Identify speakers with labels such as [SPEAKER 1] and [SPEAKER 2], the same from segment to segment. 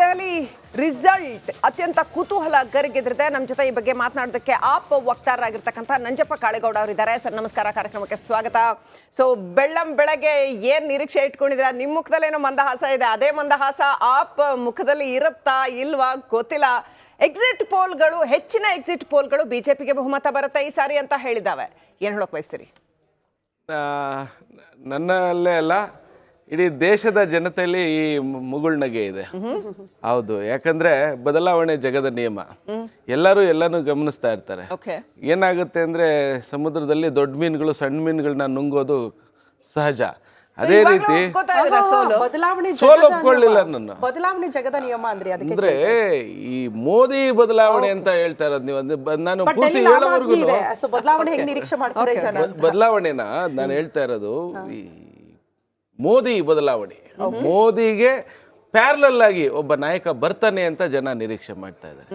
[SPEAKER 1] Delhi result ಅತ್ಯಂತ ಕುತೂಹಲ ಗರಿಗೆದ್ರಿದೆ. ನಮ್ಮ ಜೊತೆ ಈ ಬಗ್ಗೆ ಮಾತನಾಡೋದಕ್ಕೆ ಆಪ್ ವಕ್ತಾರರಾಗಿರ್ತಕ್ಕಂಥ ನಂಜಪ್ಪ ಕಾಳೇಗೌಡ ಅವರಿದ್ದಾರೆ. ಸರ್, ನಮಸ್ಕಾರ. ಕಾರ್ಯಕ್ರಮಕ್ಕೆ ಸ್ವಾಗತ. ಸೊ ಬೆಳ್ಳಂ ಬೆಳಗ್ಗೆ ಏನ್ ನಿರೀಕ್ಷೆ ಇಟ್ಕೊಂಡಿದ್ರೆ ನಿಮ್ಮ ಮುಖದಲ್ಲೇನೋ ಮಂದಹಾಸ ಇದೆ. ಅದೇ ಮಂದಹಾಸ ಆಪ್ ಮುಖದಲ್ಲಿ ಇರುತ್ತಾ ಇಲ್ವಾ ಗೊತ್ತಿಲ್ಲ. ಎಕ್ಸಿಟ್ ಪೋಲ್ಗಳು ಹೆಚ್ಚಿನ ಎಕ್ಸಿಟ್ ಪೋಲ್ಗಳು ಬಿಜೆಪಿಗೆ ಬಹುಮತ ಬರುತ್ತೆ ಈ ಸಾರಿ ಅಂತ ಹೇಳಿದಾವೆ ಏನು ಹೇಳೋಕೆ ಬಯಸ್ತೀರಿ?
[SPEAKER 2] ನನ್ನಲ್ಲೇ ಅಲ್ಲ ಇಡೀ ದೇಶದ ಜನತೆಯಲ್ಲಿ ಈ ಮುಗುಳ್ನಗೆ ಇದೆ. ಹೌದು ಯಾಕಂದ್ರೆ ಬದಲಾವಣೆ ಜಗದ ನಿಯಮ. ಎಲ್ಲರೂ ಎಲ್ಲಾನು ಗಮನಿಸ್ತಾ ಇರ್ತಾರೆ.
[SPEAKER 1] ಓಕೆ.
[SPEAKER 2] ಏನಾಗುತ್ತೆ ಅಂದ್ರೆ ಸಮುದ್ರದಲ್ಲಿ ದೊಡ್ಡ ಮೀನುಗಳು ಸಣ್ಣ ಮೀನುಗಳನ್ನ ನುಂಗೋದು ಸಹಜ. ಅದೇ ರೀತಿ
[SPEAKER 1] ಸೋಲು?
[SPEAKER 3] ಬದಲಾವಣೆ ಜಗದ
[SPEAKER 2] ಒಪ್ಕೊಳ್ಳಿಲ್ಲ
[SPEAKER 3] ನಾನು.
[SPEAKER 2] ನನ್ನ
[SPEAKER 3] ಬದಲಾವಣೆ ಜಗದ ನಿಯಮ ಅಂದ್ರೆ ಅದಕ್ಕೆ
[SPEAKER 2] ಅಂದ್ರೆ ಈ ಮೋದಿ ಬದಲಾವಣೆ ಅಂತ ಹೇಳ್ತಾ ಇರೋದು ನೀವು. ಅಂದ್ರೆ ನಾನು ಪೂರ್ತಿ ಹೇಳೋವರೆಗೂ
[SPEAKER 3] ಸೊ ಬದಲಾವಣೆ ಹೆಂಗ್ ನಿರೀಕ್ಷೆ ಮಾಡ್ತಾರೆ
[SPEAKER 2] ಬದಲಾವಣೆನ? ನಾನು ಹೇಳ್ತಾ ಇರೋದು ಮೋದಿ ಬದಲಾವಣೆ. ಮೋದಿಗೆ ಪ್ಯಾರಲಲ್ ಆಗಿ ಒಬ್ಬ ನಾಯಕ ಬರ್ತಾನೆ ಅಂತ ಜನ ನಿರೀಕ್ಷೆ ಮಾಡ್ತಾ ಇದ್ದಾರೆ.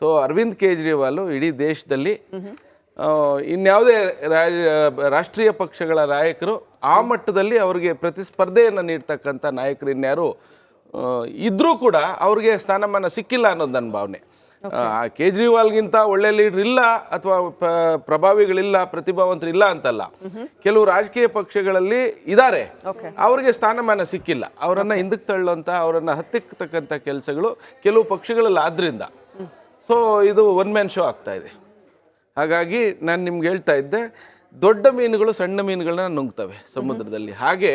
[SPEAKER 2] ಸೊ ಅರವಿಂದ್ ಕೇಜ್ರಿವಾಲ್ ಇಡೀ ದೇಶದಲ್ಲಿ ಇನ್ಯಾವುದೇ ರಾಷ್ಟ್ರೀಯ ಪಕ್ಷಗಳ ನಾಯಕರು ಆ ಮಟ್ಟದಲ್ಲಿ ಅವರಿಗೆ ಪ್ರತಿಸ್ಪರ್ಧೆಯನ್ನು ನೀಡ್ತಕ್ಕಂಥ ನಾಯಕರು ಇನ್ಯಾರು ಇದ್ರೂ ಕೂಡ ಅವ್ರಿಗೆ ಸ್ಥಾನಮಾನ ಸಿಕ್ಕಿಲ್ಲ ಅನ್ನೋದು ನನ್ನ ಭಾವನೆ. ಆ, ಕೇಜ್ರಿವಾಲ್ಗಿಂತ ಒಳ್ಳೆ ಲೀಡರ್ ಇಲ್ಲ ಅಥವಾ ಪ್ರ- ಪ್ರಭಾವಿಗಳಿಲ್ಲ ಪ್ರತಿಭಾವಂತರು ಇಲ್ಲ ಅಂತಲ್ಲ. ಕೆಲವು ರಾಜಕೀಯ ಪಕ್ಷಗಳಲ್ಲಿ ಇದ್ದಾರೆ ಅವರಿಗೆ ಸ್ಥಾನಮಾನ ಸಿಕ್ಕಿಲ್ಲ. ಅವರನ್ನ ಹಿಂದಕ್ಕೆ ತಳ್ಳುವಂತ ಅವರನ್ನ ಹತ್ತಿಕ್ಕತಕ್ಕಂಥ ಕೆಲಸಗಳು ಕೆಲವು ಪಕ್ಷಗಳಲ್ಲಿ ಆದ್ರಿಂದ. ಸೊ ಇದು ಒನ್ ಮ್ಯಾನ್ ಶೋ ಆಗ್ತಾ ಇದೆ. ಹಾಗಾಗಿ ನಾನು ನಿಮ್ಗೆ ಹೇಳ್ತಾ ಇದ್ದೆ ದೊಡ್ಡ ಮೀನುಗಳು ಸಣ್ಣ ಮೀನುಗಳನ್ನ ನುಂಗ್ತವೆ ಸಮುದ್ರದಲ್ಲಿ. ಹಾಗೆ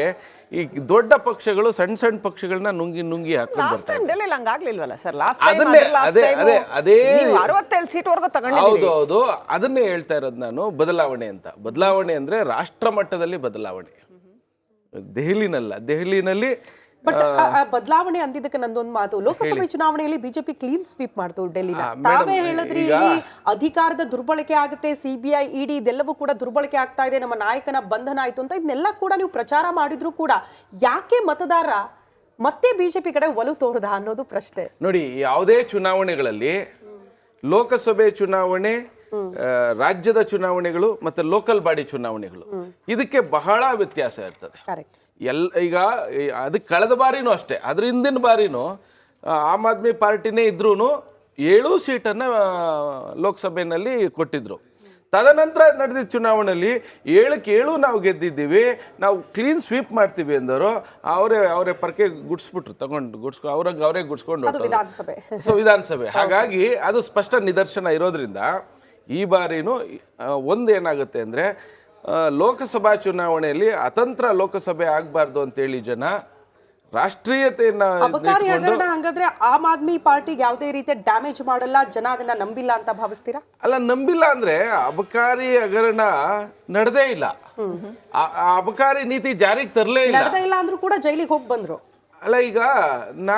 [SPEAKER 2] ಈ ದೊಡ್ಡ ಪಕ್ಷಗಳು ಸಣ್ಣ ಸಣ್ಣ ಪಕ್ಷಗಳನ್ನ ನುಂಗಿ ನುಂಗಿ ಹಾಕೊಂಡು
[SPEAKER 1] ಲಾಸ್ಟ್ ಟೈಮ್ ಡೆಲ್ಲಿ ಹಂಗಾಗ್ಲಿಲ್ವಲ್ಲ ಸರ್
[SPEAKER 2] ಅದನ್ನೇ ಅದೇ ಅದೇ ಅದೇ ಹೌದು ಹೌದು. ಅದನ್ನೇ ಹೇಳ್ತಾ ಇರೋದು ನಾನು ಬದಲಾವಣೆ ಅಂತ. ಬದಲಾವಣೆ ಅಂದ್ರೆ ರಾಷ್ಟ್ರ ಮಟ್ಟದಲ್ಲಿ ಬದಲಾವಣೆ. ದೆಹಲಿನಲ್ಲ ದೆಹಲಿನಲ್ಲಿ
[SPEAKER 3] ಬಟ್ ಬದಲಾವಣೆ ಅಂದಿದ್ದಕ್ಕೆ ನಂದೊಂದು ಮಾತು. ಲೋಕಸಭೆ ಚುನಾವಣೆಯಲ್ಲಿ ಬಿಜೆಪಿ ಕ್ಲೀನ್ ಸ್ವೀಪ್ ಮಾಡ್ತು ಡೆಲ್ಲಿನ. ತಾವೇ ಹೇಳಿದ್ರಿ ಅಧಿಕಾರದ ದುರ್ಬಳಕೆ ಆಗುತ್ತೆ ಸಿಬಿಐ ಇಡಿ ಇದೆಲ್ಲವೂ ಕೂಡ ದುರ್ಬಳಕೆ ಆಗ್ತಾ ಇದೆ ನಮ್ಮ ನಾಯಕನ ಬಂಧನ ಆಯ್ತು ಅಂತ ಇದನ್ನೆಲ್ಲ ಕೂಡ ನೀವು ಪ್ರಚಾರ ಮಾಡಿದ್ರು ಕೂಡ ಯಾಕೆ ಮತದಾರ ಮತ್ತೆ ಬಿಜೆಪಿ ಕಡೆ ಒಲವು ತೋರದ ಅನ್ನೋದು ಪ್ರಶ್ನೆ.
[SPEAKER 2] ನೋಡಿ ಯಾವುದೇ ಚುನಾವಣೆಗಳಲ್ಲಿ ಲೋಕಸಭೆ ಚುನಾವಣೆ ರಾಜ್ಯದ ಚುನಾವಣೆಗಳು ಮತ್ತೆ ಲೋಕಲ್ ಬಾಡಿ ಚುನಾವಣೆಗಳು. ಇದಕ್ಕೆ ಬಹಳ ವ್ಯತ್ಯಾಸ ಇರ್ತದೆ.
[SPEAKER 3] ಕರೆಕ್ಟ್
[SPEAKER 2] ಎಲ್ ಈಗ ಅದಕ್ಕೆ ಕಳೆದ ಬಾರಿನೂ ಅಷ್ಟೇ ಅದ್ರ ಹಿಂದಿನ ಬಾರಿನೂ ಆಮ್ ಆದ್ಮಿ ಪಾರ್ಟಿನೇ ಇದ್ರೂ ಏಳು ಸೀಟನ್ನು ಲೋಕಸಭೆಯಲ್ಲಿ ಕೊಟ್ಟಿದ್ರು. ತದನಂತರ ನಡೆದಿದ್ದ ಚುನಾವಣೆಯಲ್ಲಿ ಏಳಕ್ಕೆ ಏಳು ನಾವು ಗೆದ್ದಿದ್ದೀವಿ ನಾವು ಕ್ಲೀನ್ ಸ್ವೀಪ್ ಮಾಡ್ತೀವಿ ಅಂದರು ಅವರೇ ಅವರೇ ಪರ್ಕೆ ಗುಡಿಸ್ಬಿಟ್ರು ತಗೊಂಡು ಗುಡ್ಸ್ಕೊ ಅವ್ರಿಗೆ ಅವರೇ ಗುಡ್ಸ್ಕೊಂಡು ಸೊ ವಿಧಾನಸಭೆ. ಹಾಗಾಗಿ ಅದು ಸ್ಪಷ್ಟ ನಿದರ್ಶನ ಇರೋದ್ರಿಂದ ಈ ಬಾರಿನೂ ಒಂದೇನಾಗುತ್ತೆ ಅಂದರೆ ಏನಾಗುತ್ತೆ ಅಂದ್ರೆ ಆ, ಲೋಕಸಭಾ ಚುನಾವಣೆಯಲ್ಲಿ ಅತಂತ್ರ ಲೋಕಸಭೆ ಆಗಬಾರ್ದು ಅಂತೇಳಿ ಜನ ರಾಷ್ಟ್ರೀಯತೆಯನ್ನ
[SPEAKER 3] ಅಬಕಾರಿ ಹಗರಣ ಹಂಗಾದ್ರೆ ಆಮ್ ಆದ್ಮಿ ಪಾರ್ಟಿಗೆ ಯಾವುದೇ ರೀತಿಯ ಡ್ಯಾಮೇಜ್ ಮಾಡಲ್ಲ ಜನ ಅದನ್ನ ನಂಬಿಲ್ಲ ಅಂತ ಭಾವಿಸ್ತೀರಾ?
[SPEAKER 2] ಅಲ್ಲ ನಂಬಿಲ್ಲ ಅಂದ್ರೆ ಅಬಕಾರಿ ಹಗರಣ ನಡೆದೇ ಇಲ್ಲ. ಆ- ಆ ಅಬಕಾರಿ ನೀತಿ ಜಾರಿಗೆ ತರಲೇ ಇಲ್ಲ.
[SPEAKER 3] ನಡೆದೇ ಇಲ್ಲ ಅಂದ್ರೂ ಕೂಡ ಜೈಲಿಗೆ ಹೋಗಿ ಬಂದ್ರು.
[SPEAKER 2] ಅಲ್ಲ ಈಗ ನಾ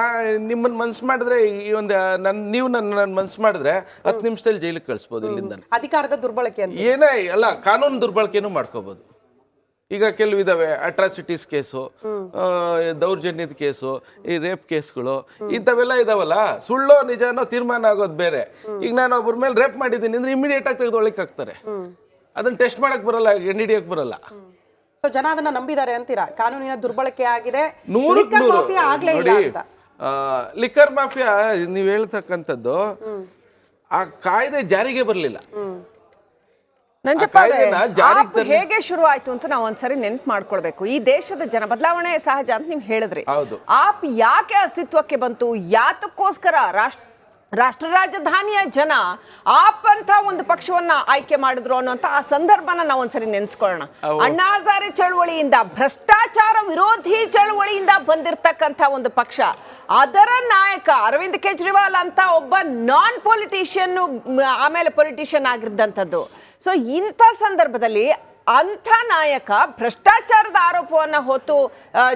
[SPEAKER 2] ನಿಮ್ಮನ್ನ ಮನ್ಸು ಮಾಡಿದ್ರೆ ಈ ಒಂದು ನನ್ನ ನೀವು ನನ್ನ ನನ್ನ ಮನ್ಸು ಮಾಡಿದ್ರೆ ಹತ್ತು ನಿಮಿಷದಲ್ಲಿ ಜೈಲಿಗೆ ಕಳಿಸ್ಬೋದು ಇಲ್ಲಿಂದ
[SPEAKER 3] ಅಧಿಕಾರದ ದುರ್ಬಳಕೆ ಅಂತ.
[SPEAKER 2] ಏನೇ ಅಲ್ಲ ಕಾನೂನು ದುರ್ಬಳಕೆನೂ ಮಾಡ್ಕೋಬೋದು. ಈಗ ಕೆಲವು ಇದಾವೆ ಅಟ್ರಾಸಿಟೀಸ್ ಕೇಸು ದೌರ್ಜನ್ಯದ ಕೇಸು ಈ ರೇಪ್ ಕೇಸ್ಗಳು ಇಂಥವೆಲ್ಲ ಇದಾವಲ್ಲ ಸುಳ್ಳೋ ನಿಜನೋ ತೀರ್ಮಾನ ಆಗೋದು ಬೇರೆ. ಈಗ ನಾನು ಒಬ್ಬರ ಮೇಲೆ ರೇಪ್ ಮಾಡಿದ್ದೀನಿ ಅಂದ್ರೆ ಇಮಿಡಿಯೇಟ್ ಆಗಿ ತೆಗೆದು ಆಗ್ತಾರೆ ಹಾಕ್ತಾರೆ. ಅದನ್ನ ಟೆಸ್ಟ್ ಮಾಡಕ್ ಬರಲ್ಲ ಎನ್ ಹಿಡಿಯಕ್ ಬರಲ್ಲ.
[SPEAKER 3] ಸೊ ಜನ ಅದನ್ನ ನಂಬಿದ್ದಾರೆ ಅಂತೀರಾ? ಕಾನೂನಿನ ದುರ್ಬಳಕೆ ಆಗಿದೆ. mafia ಆಗ್ಲೇ ಇಲ್ಲ
[SPEAKER 2] ನೋಡಿ
[SPEAKER 3] ಅಂತ.
[SPEAKER 2] ಲಿಕ್ಕರ್ ಮಾಫಿಯಾ ನೀವು ಹೇಳ್ತಕ್ಕಂಥದ್ದು ಆ ಕಾಯ್ದೆ ಜಾರಿಗೆ ಬರಲಿಲ್ಲ.
[SPEAKER 1] ನಂಜಪ್ಪ ಹೇಗೆ ಶುರು ಆಯ್ತು ಅಂತ ನಾವು ಒಂದ್ಸರಿ ನೆನ್ಪು ಮಾಡ್ಕೊಳ್ಬೇಕು. ಈ ದೇಶದ ಜನ ಬದಲಾವಣೆ ಸಹಜ ಅಂತ ನೀವು ಹೇಳಿದ್ರಿ.
[SPEAKER 2] ಹೌದು.
[SPEAKER 1] ಆಪ್ ಯಾಕೆ ಅಸ್ತಿತ್ವಕ್ಕೆ ಬಂತು? ಯಾತಕ್ಕೋಸ್ಕರ? ರಾಷ್ಟ್ರ ರಾಷ್ಟ್ರ ರಾಜಧಾನಿಯ ಜನ ಆಪ್ ಅಂತ ಒಂದು ಪಕ್ಷವನ್ನ ಆಯ್ಕೆ ಮಾಡಿದ್ರು ಅನ್ನುವಂತ ಆ ಸಂದರ್ಭನ ನಾವು ಒಂದ್ಸರಿ ನೆನ್ಸ್ಕೊಳ್ಳೋಣ. ಅಣ್ಣಾ ಹಜಾರೆ ಚಳವಳಿಯಿಂದ ಭ್ರಷ್ಟಾಚಾರ ವಿರೋಧಿ ಚಳವಳಿಯಿಂದ ಬಂದಿರತಕ್ಕಂತ ಒಂದು ಪಕ್ಷ ಅದರ ನಾಯಕ ಅರವಿಂದ್ ಕೇಜ್ರಿವಾಲ್ ಅಂತ ಒಬ್ಬ ನಾನ್ ಪೊಲಿಟಿಷಿಯನ್ ಆಮೇಲೆ ಪೊಲಿಟಿಷಿಯನ್ ಆಗಿದ್ದಂಥದ್ದು. ಸೊ ಇಂಥ ಸಂದರ್ಭದಲ್ಲಿ ಅಂಥ ನಾಯಕ ಭ್ರಷ್ಟಾಚಾರದ ಆರೋಪವನ್ನ ಹೊತ್ತು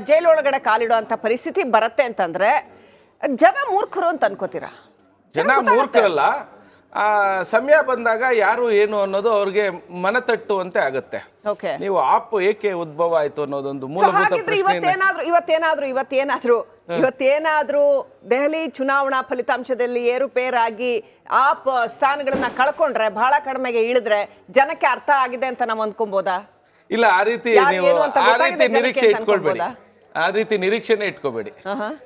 [SPEAKER 1] ಜೈಲೊಳಗಡೆ ಕಾಲಿಡುವಂಥ ಪರಿಸ್ಥಿತಿ ಬರುತ್ತೆ ಅಂತಂದ್ರೆ ಜನ ಮೂರ್ಖರು ಅಂತ ಅನ್ಕೋತೀರಾ?
[SPEAKER 2] ಜನ ಮೂರ್ಖರಲ್ಲ. ಆ ಸಮಯ ಬಂದಾಗ ಯಾರು ಏನು ಅನ್ನೋದು ಅವ್ರಿಗೆ ಮನತಟ್ಟುವಂತೆ ಆಗುತ್ತೆ. ನೀವು ಆಪ್ ಏಕೆ ಉದ್ಭವ ಆಯ್ತು ಅನ್ನೋದೊಂದು ಮೂಲಭೂತ
[SPEAKER 1] ಇವತ್ತೇನಾದ್ರೂ ಇವತ್ತೇನಾದ್ರೂ ಇವತ್ತೇನಾದ್ರೂ ಇವತ್ತೇನಾದ್ರೂ ದೆಹಲಿ ಚುನಾವಣಾ ಫಲಿತಾಂಶದಲ್ಲಿ ಏರುಪೇರಾಗಿ ಆಪ್ ಸ್ಥಾನಗಳನ್ನ ಕಳ್ಕೊಂಡ್ರೆ ಬಹಳ ಕಡಿಮೆಗೆ ಇಳಿದ್ರೆ ಜನಕ್ಕೆ ಅರ್ಥ ಆಗಿದೆ ಅಂತ ನಾವು ಅಂದ್ಕೊಬೋದಾ?
[SPEAKER 2] ಇಲ್ಲ ಆ ರೀತಿ ಆ ರೀತಿ ನಿರೀಕ್ಷೆ ಇಟ್ಕೊಳ್ಬೇಡಿ? ಆ ರೀತಿ ನಿರೀಕ್ಷೆನೆ ಇಟ್ಕೋಬೇಡಿ.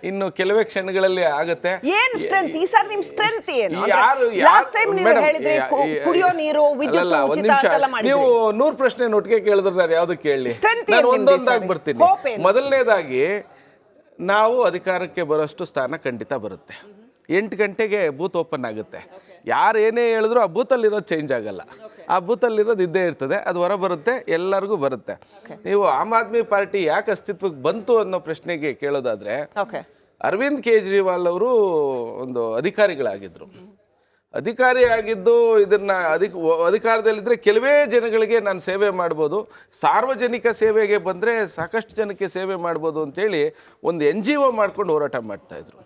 [SPEAKER 2] ಇನ್ನು ಕೆಲವೇ ಕ್ಷಣಗಳಲ್ಲಿ ಆಗುತ್ತೆ.
[SPEAKER 1] ಏನ್ ಸ್ಟ್ರೆಂತ್ ಈ ಸರ್ ನಿಮ್ ಸ್ಟ್ರೆಂತ್ ಏನು?
[SPEAKER 2] ಯಾರು
[SPEAKER 1] ಲಾಸ್ಟ್ ಟೈಮ್ ನೀವು ಹೇಳಿದ್ರಿ ಕುಡಿಯೋ ನೀರು ವಿದ್ಯುತ್ ಉಚಿತ. ಅಂತೆಲ್ಲ
[SPEAKER 2] ನೀವು
[SPEAKER 1] ಮಾಡಿದ್ರಿ
[SPEAKER 2] ನೂರ್ ಪ್ರಶ್ನೆ ಒಟ್ಟಿಗೆ ಕೇಳಿದ್ರೆ ನಾನು ಯಾವುದು ಕೇಳಲಿ ನಾನು ಒಂದೊಂದಾಗಿ ಬರ್ತೀನಿ. ಮೊದಲನೇದಾಗಿ ನಾವು ಅಧಿಕಾರಕ್ಕೆ ಬರೋಷ್ಟು ಸ್ಥಾನ ಖಂಡಿತ ಬರುತ್ತೆ. ಎಂಟು ಗಂಟೆಗೆ ಬೂತ್ ಓಪನ್ ಆಗುತ್ತೆ. ಯಾರು ಏನೇ ಹೇಳಿದ್ರು ಆ ಬೂತಲ್ಲಿರೋದು ಚೇಂಜ್ ಆಗಲ್ಲ. ಆ ಬೂತಲ್ಲಿರೋದು ಇದ್ದೇ ಇರ್ತದೆ ಅದು ಹೊರ ಬರುತ್ತೆ ಎಲ್ಲರಿಗೂ ಬರುತ್ತೆ. ನೀವು ಆಮ್ ಆದ್ಮಿ ಪಾರ್ಟಿ ಯಾಕೆ ಅಸ್ತಿತ್ವಕ್ಕೆ ಬಂತು ಅನ್ನೋ ಪ್ರಶ್ನೆಗೆ ಕೇಳೋದಾದ್ರೆ ಅರವಿಂದ್ ಕೇಜ್ರಿವಾಲ್ ಅವರು ಒಂದು ಅಧಿಕಾರಿಗಳಾಗಿದ್ರು. ಅಧಿಕಾರಿ ಆಗಿದ್ದು ಇದನ್ನ ಅಧಿಕ ಅಧಿಕಾರದಲ್ಲಿದ್ದರೆ ಕೆಲವೇ ಜನಗಳಿಗೆ ನಾನು ಸೇವೆ ಮಾಡ್ಬೋದು ಸಾರ್ವಜನಿಕ ಸೇವೆಗೆ ಬಂದರೆ ಸಾಕಷ್ಟು ಜನಕ್ಕೆ ಸೇವೆ ಮಾಡ್ಬೋದು ಅಂತೇಳಿ ಒಂದು ಎನ್ ಜಿ ಒ ಮಾಡ್ಕೊಂಡು ಹೋರಾಟ ಮಾಡ್ತಾಯಿದ್ರು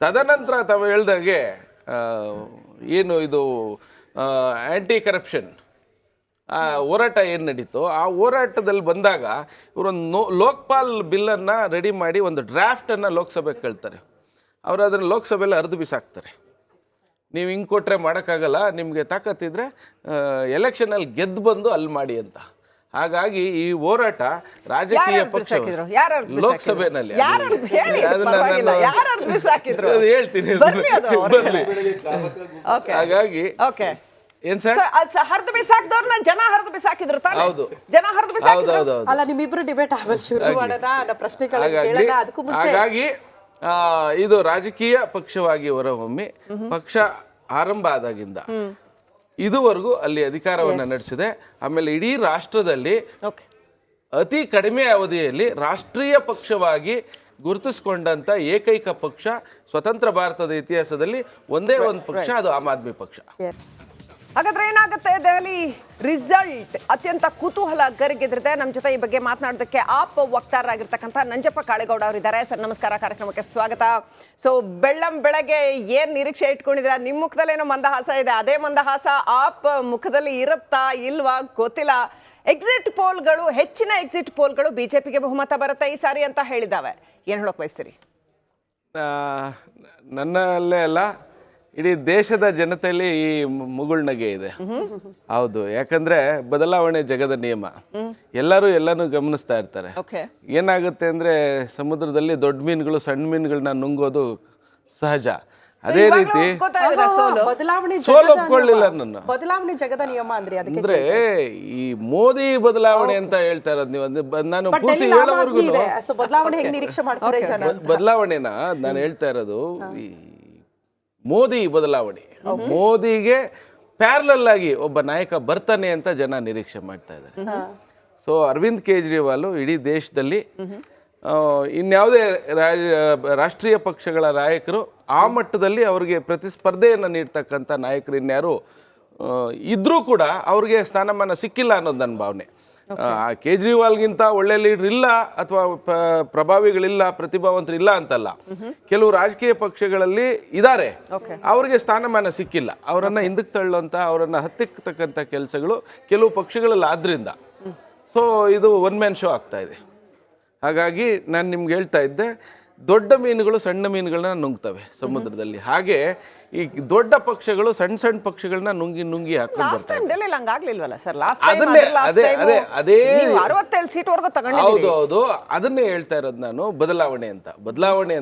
[SPEAKER 2] ತದನಂತರ ತಾವು ಹೇಳ್ದಾಗೆ ಏನು ಇದು ಆ್ಯಂಟಿ ಕರಪ್ಷನ್ ಹೋರಾಟ ಏನು ನಡೀತೋ, ಆ ಹೋರಾಟದಲ್ಲಿ ಬಂದಾಗ ಇವರೊಂದು ನೋ, ಲೋಕ್ಪಾಲ್ ಬಿಲ್ಲನ್ನು ರೆಡಿ ಮಾಡಿ ಒಂದು ಡ್ರಾಫ್ಟನ್ನು ಲೋಕಸಭೆಗೆ ಕೇಳ್ತಾರೆ. ಅವರು ಅದನ್ನು ಲೋಕಸಭೆಯಲ್ಲಿ ಅರ್ದು ಬಿಸಾಕ್ತಾರೆ. ನೀವು ಹಿಂಗೆ ಕೊಟ್ಟರೆ ಮಾಡೋಕ್ಕಾಗಲ್ಲ, ನಿಮಗೆ ತಾಕತ್ತಿದ್ರೆ ಎಲೆಕ್ಷನಲ್ಲಿ ಗೆದ್ದು ಬಂದು ಅಲ್ಲಿ ಮಾಡಿ ಅಂತ. ಹಾಗಾಗಿ ಈ ಹೋರಾಟ ರಾಜಕೀಯ ಪಕ್ಷ? ಲೋಕಸಭೆನಲ್ಲಿ? ಹೇಳ್ತೀನಿ. ಹಾಗಾಗಿ
[SPEAKER 1] ಓಕೆ.
[SPEAKER 2] ಏನ್ ಸರ್?
[SPEAKER 1] ಹರಿದು ಬಿಸಾಕ್ದವ್ರನ್ನ ಜನ ಹರಿದು ಬಿಸಾಕಿದ್ರು ತಾನೆ?
[SPEAKER 2] ಹೌದು.
[SPEAKER 1] ಜನ ಹರಿದು ಬಿಸಾಕಿದ್ರು?
[SPEAKER 3] ಅಲ್ಲ ನಿಮ್ಮಿಬ್ರು ಡಿಬೇಟ್ ಆಮೇಲೆ ಶುರು ಮಾಡೋಣ ಕೇಳೋಣ. ಅದಕ್ಕೂ ಮುಂಚೆ
[SPEAKER 2] ಹಾಗಾಗಿ ಇದು ರಾಜಕೀಯ ಪಕ್ಷವಾಗಿ ಹೊರಹೊಮ್ಮಿ ಪಕ್ಷ ಆರಂಭ ಆದಾಗಿಂದ. ಇದುವರೆಗೂ ಅಲ್ಲಿ ಅಧಿಕಾರವನ್ನು ನಡೆಸಿದೆ. ಆಮೇಲೆ ಇಡೀ ರಾಷ್ಟ್ರದಲ್ಲಿ ಅತಿ ಕಡಿಮೆ ಅವಧಿಯಲ್ಲಿ ರಾಷ್ಟ್ರೀಯ ಪಕ್ಷವಾಗಿ ಗುರುತಿಸಿಕೊಂಡಂತ ಏಕೈಕ ಪಕ್ಷ ಸ್ವತಂತ್ರ ಭಾರತದ ಇತಿಹಾಸದಲ್ಲಿ ಒಂದೇ ಒಂದು ಪಕ್ಷ ಅದು ಆಮ್ ಆದ್ಮಿ ಪಕ್ಷ.
[SPEAKER 1] ಹಾಗಾದ್ರೆ ಏನಾಗುತ್ತೆ ದೆಹಲಿ? ರಿಸಲ್ಟ್, ಅತ್ಯಂತ ಕುತೂಹಲ ಗರಿಗೆದ್ರಿದೆ. ನಮ್ಮ ಜೊತೆ ಈ ಬಗ್ಗೆ ಮಾತನಾಡೋದಕ್ಕೆ ಆಪ್ ವಕ್ತಾರರಾಗಿರ್ತಕ್ಕಂಥ ನಂಜಪ್ಪ ಕಾಳೇಗೌಡ ಅವರಿದ್ದಾರೆ. ಸರ್, ನಮಸ್ಕಾರ. ಕಾರ್ಯಕ್ರಮಕ್ಕೆ ಸ್ವಾಗತ. ಸೊ ಬೆಳ್ಳಂ ಬೆಳಗ್ಗೆ ಏನ್ ನಿರೀಕ್ಷೆ ಇಟ್ಕೊಂಡಿದ್ರೆ ನಿಮ್ಮ ಮುಖದಲ್ಲೇನೋ ಮಂದಹಾಸ ಇದೆ. ಅದೇ ಮಂದಹಾಸ ಆಪ್ ಮುಖದಲ್ಲಿ ಇರುತ್ತಾ ಇಲ್ವಾ ಗೊತ್ತಿಲ್ಲ. ಎಕ್ಸಿಟ್ ಪೋಲ್ಗಳು ಹೆಚ್ಚಿನ ಎಕ್ಸಿಟ್ ಪೋಲ್ಗಳು ಬಿಜೆಪಿಗೆ ಬಹುಮತ ಬರುತ್ತೆ ಈ ಸಾರಿ ಅಂತ ಹೇಳಿದಾವೆ ಏನು ಹೇಳೋಕೆ ಬಯಸ್ತೀರಿ?
[SPEAKER 2] ನನ್ನಲ್ಲೇ ಅಲ್ಲ ಇಡೀ ದೇಶದ ಜನತೆಯಲ್ಲಿ ಈ ಮುಗುಳ್ನಗೆ ಇದೆ. ಹೌದು ಯಾಕಂದ್ರೆ ಬದಲಾವಣೆ ಜಗದ ನಿಯಮ. ಎಲ್ಲರೂ ಎಲ್ಲಾನು ಗಮನಿಸ್ತಾ ಇರ್ತಾರೆ.
[SPEAKER 1] ಓಕೆ
[SPEAKER 2] ಏನಾಗುತ್ತೆ ಅಂದ್ರೆ ಸಮುದ್ರದಲ್ಲಿ ದೊಡ್ಡ ಮೀನುಗಳು ಸಣ್ಣ ಮೀನುಗಳನ್ನ ನುಂಗೋದು ಸಹಜ. ಅದೇ ರೀತಿ
[SPEAKER 1] ಸೋಲು?
[SPEAKER 3] ಬದಲಾವಣೆ
[SPEAKER 2] ಒಪ್ಕೊಳ್ಳಿಲ್ಲ
[SPEAKER 3] ಬದಲಾವಣೆ ಜಗದ ನಿಯಮ ಅಂದ್ರೆ ಅದಕ್ಕೆ
[SPEAKER 2] ಅಂದ್ರೆ ಈ ಮೋದಿ ಬದಲಾವಣೆ ಅಂತ ಹೇಳ್ತಾ ಇರೋದು ನೀವು ಅಂದ್ರೆ ಬ- ನಾನು ಪೂರ್ತಿ ಹೇಳೋವರೆಗೂ
[SPEAKER 3] ಸೊ ಬದಲಾವಣೆ ಹೆಂಗ್ ನಿರೀಕ್ಷೆ ಮಾಡ್ತಾರೆ
[SPEAKER 2] ಬದಲಾವಣೆನ? ನಾನು ಹೇಳ್ತಾ ಇರೋದು ಮೋದಿ ಬದಲಾವಣೆ. ಮೋದಿಗೆ ಪ್ಯಾರಲಲ್ ಆಗಿ ಒಬ್ಬ ನಾಯಕ ಬರ್ತಾನೆ ಅಂತ ಜನ ನಿರೀಕ್ಷೆ ಮಾಡ್ತಾ ಇದ್ದಾರೆ. ಸೊ ಅರವಿಂದ್ ಕೇಜ್ರಿವಾಲ್ ಇಡೀ ದೇಶದಲ್ಲಿ ಇನ್ಯಾವುದೇ ರಾಜ- ರಾಷ್ಟ್ರೀಯ ಪಕ್ಷಗಳ ನಾಯಕರು ಆ ಮಟ್ಟದಲ್ಲಿ ಅವರಿಗೆ ಪ್ರತಿಸ್ಪರ್ಧೆಯನ್ನು ನೀಡ್ತಕ್ಕಂಥ ನಾಯಕರು ಇನ್ಯಾರು ಇದ್ರೂ ಕೂಡ ಅವ್ರಿಗೆ ಸ್ಥಾನಮಾನ ಸಿಕ್ಕಿಲ್ಲ ಅನ್ನೋದು ನನ್ನ ಭಾವನೆ. ಕೇಜ್ರಿವಾಲ್ಗಿಂತ ಒಳ್ಳೆ ಲೀಡರ್ ಇಲ್ಲ ಅಥವಾ ಪ್ರಭಾವಿಗಳಿಲ್ಲ ಪ್ರತಿಭಾವಂತರು ಇಲ್ಲ ಅಂತಲ್ಲ. ಕೆಲವು ರಾಜಕೀಯ ಪಕ್ಷಗಳಲ್ಲಿ ಇದ್ದಾರೆ ಅವರಿಗೆ ಸ್ಥಾನಮಾನ ಸಿಕ್ಕಿಲ್ಲ. ಅವರನ್ನ ಹಿಂದಕ್ಕೆ ತಳ್ಳುವಂತ ಅವರನ್ನ ಹತ್ತಿಕ್ಕತಕ್ಕಂಥ ಕೆಲಸಗಳು ಕೆಲವು ಪಕ್ಷಗಳಲ್ಲಿ ಆದ್ರಿಂದ. ಸೊ ಇದು ಒನ್ ಮ್ಯಾನ್ ಶೋ ಆಗ್ತಾ ಇದೆ. ಹಾಗಾಗಿ ನಾನು ನಿಮ್ಗೆ ಹೇಳ್ತಾ ಇದ್ದೆ ದೊಡ್ಡ ಮೀನುಗಳು ಸಣ್ಣ ಮೀನುಗಳನ್ನ ನುಂಗ್ತವೆ ಸಮುದ್ರದಲ್ಲಿ. ಹಾಗೆ ಈ ದೊಡ್ಡ ಪಕ್ಷಗಳು ಸಣ್ಣ ಸಣ್ಣ ಪಕ್ಷಗಳನ್ನ ನುಂಗಿ ನುಂಗಿ ಹಾಕೊಂಡು
[SPEAKER 1] ಲಾಸ್ಟ್ ಟೈಮ್ ಡೆಲ್ಲಿ ಹಂಗಾಗ್ಲಿಲ್ವಲ್ಲ ಸರ್ ಲಾಸ್ಟ್
[SPEAKER 2] ಅದನ್ನೇ ಅದೇ ಅದೇ ಅದೇ
[SPEAKER 1] ಅರವತ್ತೇಳು ಸೀಟ್ ವರೆಗೂ
[SPEAKER 2] ಹೌದು ಹೌದು. ಅದನ್ನೇ ಹೇಳ್ತಾ ಇರೋದು ನಾನು ಬದಲಾವಣೆ ಅಂತ. ಬದಲಾವಣೆ